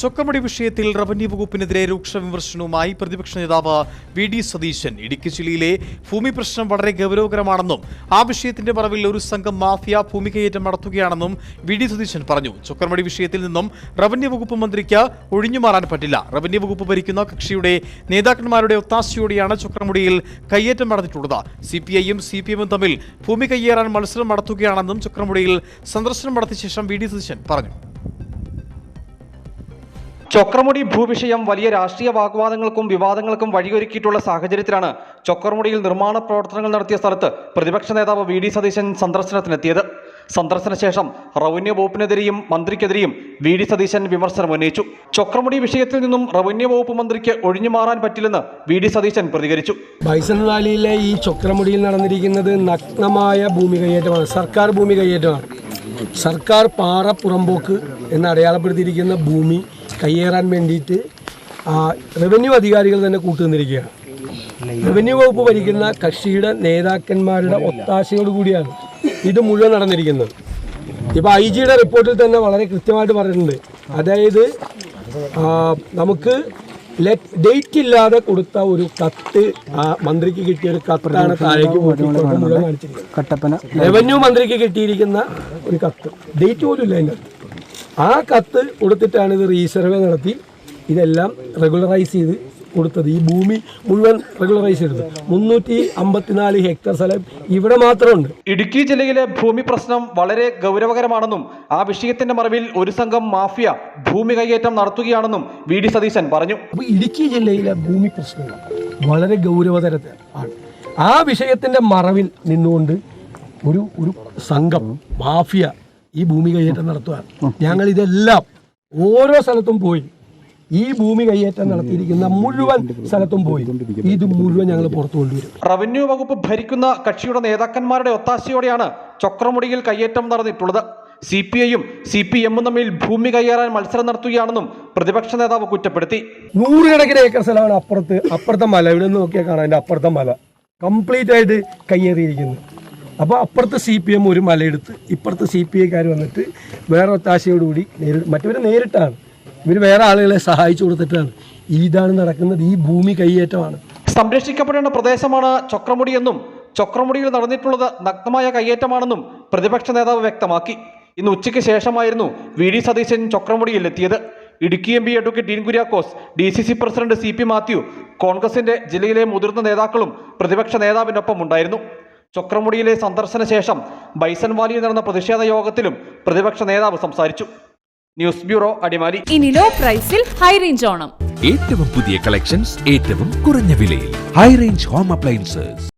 ചൊക്കമടി വിഷയത്തിൽ റവന്യൂ വകുപ്പിനെതിരെ രൂക്ഷ വിമർശനവുമായി പ്രതിപക്ഷ നേതാവ് വി ഡി സതീശൻ. ഇടുക്കി ജില്ലയിലെ ഭൂമി പ്രശ്നം വളരെ ഗൗരവകരമാണെന്നും ആ വിഷയത്തിന്റെ മറവിൽ ഒരു സംഘം മാഫിയ ഭൂമി കയ്യേറ്റം നടത്തുകയാണെന്നും വി ഡി സതീശൻ പറഞ്ഞു. ചൊക്കമടി വിഷയത്തിൽ നിന്നും റവന്യൂ വകുപ്പ് മന്ത്രിക്ക് ഒഴിഞ്ഞുമാറാൻ പറ്റില്ല. റവന്യൂ വകുപ്പ് ഭരിക്കുന്ന കക്ഷിയുടെ നേതാക്കന്മാരുടെ ഒത്താശയോടെയാണ് ചൊക്രമുടിയിൽ കയ്യേറ്റം നടന്നിട്ടുള്ളത് സി പി ഐയും സി പി എമ്മും തമ്മിൽ ഭൂമി കയ്യേറാൻ മത്സരം നടത്തുകയാണെന്നും ചൊക്രമുടിയിൽ സന്ദർശനം നടത്തിയ ശേഷം വി ഡി സതീശൻ പറഞ്ഞു. ചൊക്രമുടി ഭൂവിഷയം വലിയ രാഷ്ട്രീയ വാഗ്വാദങ്ങൾക്കും വിവാദങ്ങൾക്കും വഴിയൊരുക്കിയിട്ടുള്ള സാഹചര്യത്തിലാണ് ചൊക്രമുടിയിൽ നിർമ്മാണ പ്രവർത്തനങ്ങൾ നടത്തിയ സ്ഥലത്ത് പ്രതിപക്ഷ നേതാവ് വി ഡി സതീശൻ സന്ദർശനത്തിനെത്തിയത്. സന്ദർശനശേഷം റവന്യൂ വകുപ്പിനെതിരെയും മന്ത്രിക്കെതിരെയും വി ഡി സതീശൻ വിമർശനം ഉന്നയിച്ചു. ചൊക്രമുടി വിഷയത്തിൽ നിന്നും റവന്യൂ വകുപ്പ് മന്ത്രിക്ക് ഒഴിഞ്ഞു മാറാൻ പറ്റില്ലെന്ന് വി ഡി സതീശൻ പ്രതികരിച്ചു. ബൈസൺ വാലിയിലെ ഈ ചൊക്രമുടിയിൽ നടന്നിരിക്കുന്നത് നഗ്നമായ ഭൂമി കയ്യേറ്റമാണ് സർക്കാർ ഭൂമി കയ്യേറ്റമാണ് സർക്കാർ പാറ പുറമ്പോക്ക് എന്ന് അടയാളപ്പെടുത്തിയിരിക്കുന്ന ഭൂമി കയ്യേറാൻ വേണ്ടിയിട്ട് ആ, റവന്യൂ അധികാരികൾ തന്നെ കൂട്ടുനിന്നിരിക്കുകയാണ്. റവന്യൂ വകുപ്പ് ഭരിക്കുന്ന കക്ഷിയുടെ നേതാക്കന്മാരുടെ ഒത്താശയോട് കൂടിയാണ് ഇത് മുഴുവൻ നടന്നിരിക്കുന്നത്. ഇപ്പോൾ ഐ ജിയുടെ റിപ്പോർട്ടിൽ തന്നെ വളരെ കൃത്യമായിട്ട് പറഞ്ഞിട്ടുണ്ട്. അതായത് നമുക്ക് ഡേറ്റ് ഇല്ലാതെ കൊടുത്ത ഒരു കത്ത് ആ മന്ത്രിക്ക് കിട്ടിയ ഒരു കത്താണ് താഴേക്ക് പോയിട്ടുള്ളത് റവന്യൂ മന്ത്രിക്ക് കിട്ടിയിരിക്കുന്ന ഒരു കത്ത്. ഡേറ്റ് പോലും ഇല്ല അതിന്റെ ആ കത്ത് കൊടുത്തിട്ടാണ് ഇത് റീസർവേ നടത്തി. ഇതെല്ലാം റെഗുലറൈസ് ചെയ്ത് കൊടുത്തത്. ഈ ഭൂമി മുഴുവൻ റെഗുലറൈസ് ചെയ്തത്. മുന്നൂറ്റി അമ്പത്തിനാല് ഹെക്ടർ സ്ഥലം ഇവിടെ മാത്രമുണ്ട്. ഇടുക്കി ജില്ലയിലെ ഭൂമി പ്രശ്നം വളരെ ഗൗരവകരമാണെന്നും ആ വിഷയത്തിന്റെ മറവിൽ ഒരു സംഘം മാഫിയ ഭൂമി കൈയേറ്റം നടത്തുകയാണെന്നും വി ഡി സതീശൻ പറഞ്ഞു. ഇടുക്കി ജില്ലയിലെ ഭൂമി പ്രശ്നങ്ങൾ വളരെ ഗൗരവതരമാണ് ആണ്. ആ വിഷയത്തിന്റെ മറവിൽ നിന്നുകൊണ്ട് ഒരു ഒരു സംഘം മാഫിയ ഈ ഭൂമി കൈയേറ്റം നടത്തുകയാണ് ഞങ്ങൾ ഇതെല്ലാം ഓരോ സ്ഥലത്തും പോയി. ഈ ഭൂമി കൈയേറ്റം നടത്തിയിരിക്കുന്ന മുഴുവൻ സ്ഥലത്തും പോയി. ഇത് മുഴുവൻ ഞങ്ങൾ പുറത്തു കൊണ്ടുവരും. റവന്യൂ വകുപ്പ് ഭരിക്കുന്ന കക്ഷിയുടെ നേതാക്കന്മാരുടെ ഒത്താശയോടെയാണ് ചക്രമുടിയിൽ കയ്യേറ്റം നടന്നിട്ടുള്ളത്. സി പി ഐയും സി പി എമ്മും തമ്മിൽ ഭൂമി കയ്യേറാൻ മത്സരം നടത്തുകയാണെന്നും പ്രതിപക്ഷ നേതാവ് കുറ്റപ്പെടുത്തി. നൂറുകണക്കിന് ഏക്കർ സ്ഥലമാണ് അപ്പുറത്ത്. അപ്പുറത്തെ മല. ഇവിടെ നിന്ന് നോക്കിയാൽ കാണാം. അതിന്റെ അപ്പുറത്തെ മല. കംപ്ലീറ്റ് ആയിട്ട് കയ്യേറിയിരിക്കുന്നു. അപ്പോൾ അപ്പുറത്തെ സി പി എം ഒരു മലയെടുത്ത് ഇപ്പുറത്തെ സി പി ഐക്കാർ വന്നിട്ട് വേറെ ഒത്താശയോടുകൂടി നേരിട്ട് മറ്റവർ നേരിട്ടാണ്. ഇവർ വേറെ ആളുകളെ സഹായിച്ചു കൊടുത്തിട്ടാണ്. ഇതാണ് നടക്കുന്നത്. ഈ ഭൂമി കയ്യേറ്റമാണ്. സംരക്ഷിക്കപ്പെടേണ്ട പ്രദേശമാണ് എന്നും ചൊക്രമുടിയിൽ നടന്നിട്ടുള്ളത് നഗ്നമായ കയ്യേറ്റമാണെന്നും പ്രതിപക്ഷ നേതാവ് വ്യക്തമാക്കി. ഇന്ന് ഉച്ചയ്ക്ക് ശേഷമായിരുന്നു വി ഡി സതീശൻ ചൊക്രമുടിയിൽ എത്തിയത് Idukki M P advocate Dean Kuriakose D C C president C P Mathew കോൺഗ്രസിന്റെ ജില്ലയിലെ മുതിർന്ന നേതാക്കളും പ്രതിപക്ഷ നേതാവിനൊപ്പം ഉണ്ടായിരുന്നു. ചൊക്രമുടിയിലെ സന്ദർശന ശേഷം ബൈസൺ വാലിയിൽ നടന്ന പ്രതിഷേധ യോഗത്തിലും പ്രതിപക്ഷ നേതാവ് സംസാരിച്ചു. News bureau Adimali. ഇനി ലോ പ്രൈസിൽ ഹൈ റേഞ്ച് ഓണം. ഏറ്റവും പുതിയ കളക്ഷൻസ് ഏറ്റവും കുറഞ്ഞ വിലയിൽ. High range home appliances